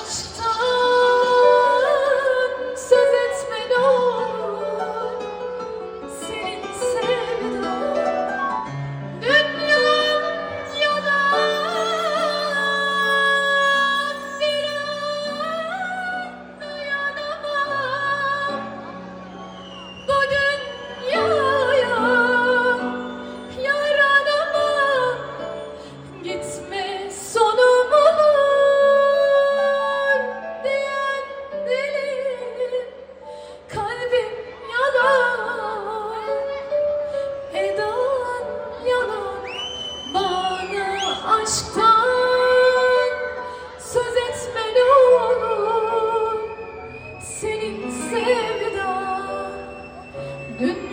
lost. sevda. Dün